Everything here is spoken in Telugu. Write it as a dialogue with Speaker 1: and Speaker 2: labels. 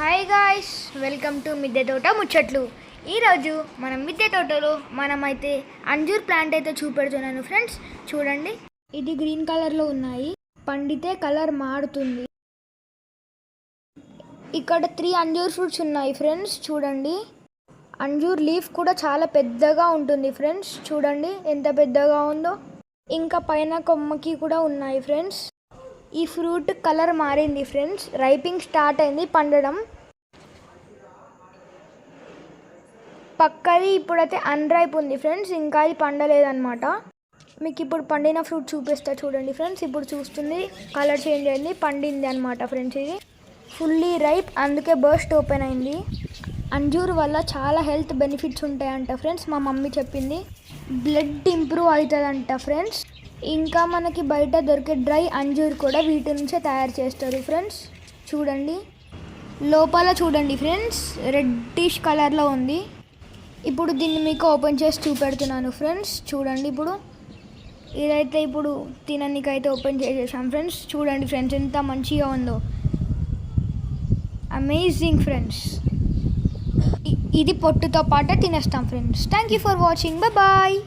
Speaker 1: హాయ్ గాయ్స్ వెల్కమ్ టు మిద్దె తోట ముచ్చట్లు ఈరోజు మనం మిద్దె తోటలో మనమైతే అంజూర్ ప్లాంట్ అయితే చూపెడుతున్నాను ఫ్రెండ్స్ చూడండి ఇది గ్రీన్ కలర్లో ఉన్నాయి. పండితే కలర్ మారుతుంది. ఇక్కడ త్రీ అంజూర్ ఫ్రూట్స్ ఉన్నాయి ఫ్రెండ్స్ చూడండి. అంజూర్ లీఫ్ కూడా చాలా పెద్దగా ఉంటుంది ఫ్రెండ్స్ చూడండి ఎంత పెద్దగా ఉందో. ఇంకా పైన కొమ్మకి కూడా ఉన్నాయి ఫ్రెండ్స్ ఈ ఫ్రూట్ కలర్ మారింది ఫ్రెండ్స్. రైపింగ్ స్టార్ట్ అయింది పండడం. పక్కది ఇప్పుడైతే అన్రైప్ ఉంది ఫ్రెండ్స్. ఇంకా అది పండలేదన్నమాట. మీకు ఇప్పుడు పండిన ఫ్రూట్ చూపిస్తా చూడండి ఫ్రెండ్స్. ఇప్పుడు చూస్తుంది కలర్ చేంజ్ అయింది పండింది అనమాట ఫ్రెండ్స్ ఇది. ఫుల్లీ రైప్ అందుకే బర్స్ట్ ఓపెన్ అయింది. అంజూర్ వల్ల చాలా హెల్త్ బెనిఫిట్స్ ఉంటాయంట ఫ్రెండ్స్ మా మమ్మీ చెప్పింది. బ్లడ్ ఇంప్రూవ్ అవుతుందంట ఫ్రెండ్స్. ఇంకా మనకి బయట దొరికే డ్రై అంజూర్ కూడా వీటి నుంచే తయారు చేస్తారు ఫ్రెండ్స్. చూడండి. లోపల చూడండి ఫ్రెండ్స్ రెడ్డిష్ కలర్లో ఉంది. ఇప్పుడు దీన్ని మీకు ఓపెన్ చేసి చూపెడుతున్నాను ఫ్రెండ్స్. చూడండి ఇప్పుడు. ఇదైతే ఇప్పుడు తిననీకైతే ఓపెన్ చేసేసాం ఫ్రెండ్స్. చూడండి ఫ్రెండ్స్ ఎంత మంచిగా ఉందో. Amazing friends. ఇది పొట్టుతో పాటే తినేస్తాం friends. Thank you for watching bye